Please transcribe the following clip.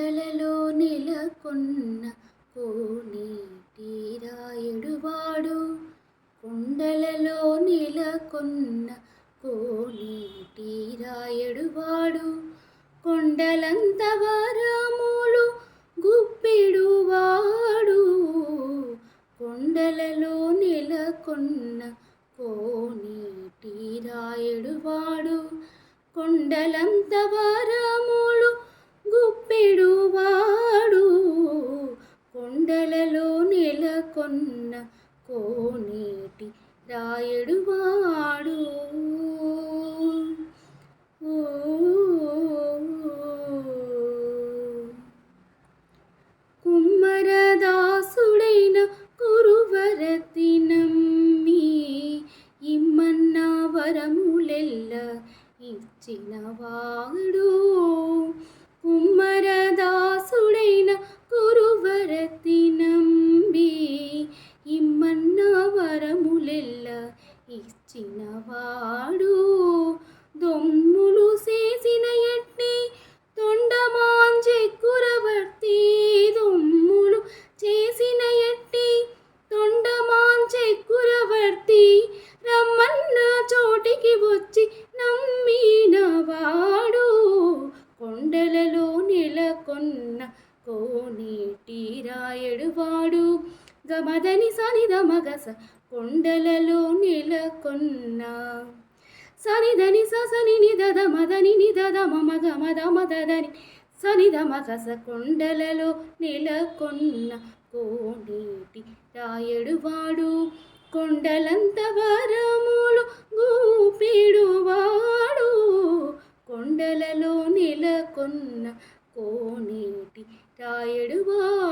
కొండలలో నెలకొన్న కోనేటి రాయుడువాడు కొండలలో నెలకొన్న కోనేటి రాయుడువాడు కొండలంత వరములు గుప్పిడువాడు కొండలలో నెలకొన్న కోనేటి రాయుడువాడు కొండలంత వరము కొన్న కోనేటి రాయడువాడు కుమ్మరదాసుడైన కురువరతి నమ్మి ఇమ్మన్న వరములెల్ల ఇచ్చిన వాడు. ఇచ్చినవాడు దొమ్ములు చేసిన ఎట్టి తొండమాంచెక్కురవర్తి దొమ్ములు చేసిన ఎట్టి తొండమాంచెక్కురవర్తి రమ్మన్న చోటికి వచ్చి నమ్మినవాడు కొండలలో నెలకొన్న కోనేటి రాయడువాడు గమదని సనిద మగస కొండలలో నెలకొన్న కొన్నా. సని నిదద మదని నిదద మమగ మద మదని సనిద మగస కొండలలో నెలకొన్న కోనేటి రాయడువాడు కొండలంత వరములు గూపిడువాడు కొండలలో నెలకొన్న కోనేటి రాయడువాడు